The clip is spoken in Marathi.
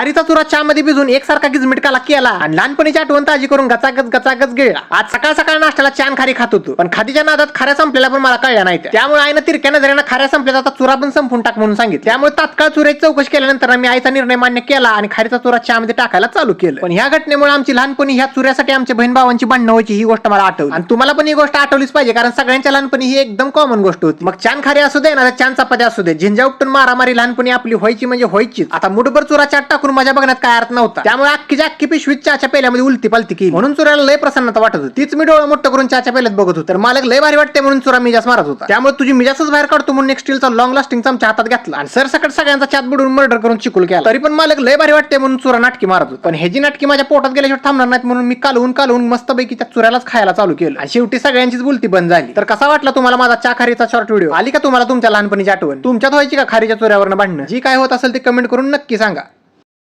खारीचा चुरा चहामध्ये भिजून एकसारखा गिजमिटकाला केला. आणि लहानपणीची आठवण ताजी करून गचागच गचागच गेला. आज सकाळ सकाळ नाश्त्याला छान खारी खात होतो. पण खादीच्या नादात खाऱ्या संपलेला पण मला कळल्या नाही त्यामुळे आईनं तिरक्या नजरेनं खाऱ्या संपल्याचा आता चुरा पण संपून टाक म्हणून सांगितलं. त्यामुळे तात्काळ चुऱ्याची चौकशी केल्यानंतर मी आईचा निर्णय मान्य केला आणि खारीचा चुरा चहामध्ये टाकायला चालू केलं. पण ह्या घटनेमुळे आमची लहानपणी ह्या चुऱ्यासाठी आमच्या बहीण भावांची भांडणं व्हायची ही गोष्ट मला आठवली. आणि तुम्हाला पण ही गोष्ट आठवलीच पाहिजे कारण सगळ्यांच्या लहानपणी ही एकदम कॉमन गोष्ट होती. मग छान खारी असू दे ना तर छान चपाती असू दे. झिंजा उपटून मारामारी लहानपणी आपली व्हायची म्हणजे व्हायचीच. आता मुठभर चुरा चाट टाकून माझ्या बघण्यात काय अर्थ नव्हता. त्यामुळे अख्खीच्या अख्खी पिशवी चहाच्या पेल्यामध्ये उलती पालती केली. म्हणून चुराला लय प्रसन्नता वाटत होती. तीच मी डोळं मोठं करून चहाच्या पेल्यात बघत होतो. तर मालक लय भारी वाटते म्हणून चुरा मिजास मारत होता. त्यामुळे तुझी मिजासच बाहेर काढतो म्हणून एक स्टीलचा लॉंग लास्टिंग चमचा हातात घेतला. आणि सर सकट सगळ्यांचा चात बुडून मर्डर करून चिकूल केला. तरी पण मालक लय भारी वाटते म्हणून चुरा नाटकी मारत होता. पण ह्याची नाटकी माझ्या पोटात गेल्याशिवाय थांबणार नाहीत म्हणून मी कालवून कालवून मस्तपैकी त्या चुऱ्यालाच खायला चालू केलं. आणि शेवटी सगळ्यांचीच बोलती बंद झाली. तर कसा वाटला तुम्हाला माझा चा खारीचा शॉर्ट व्हिडिओ आली का तुम्हाला तुमच्या लहानपणीची आठवण? तुमच्यात व्हायची का खारीच्या चुऱ्यावर भांडणं? जी काय होत असेल ते कमेंट करून नक्की सांगा.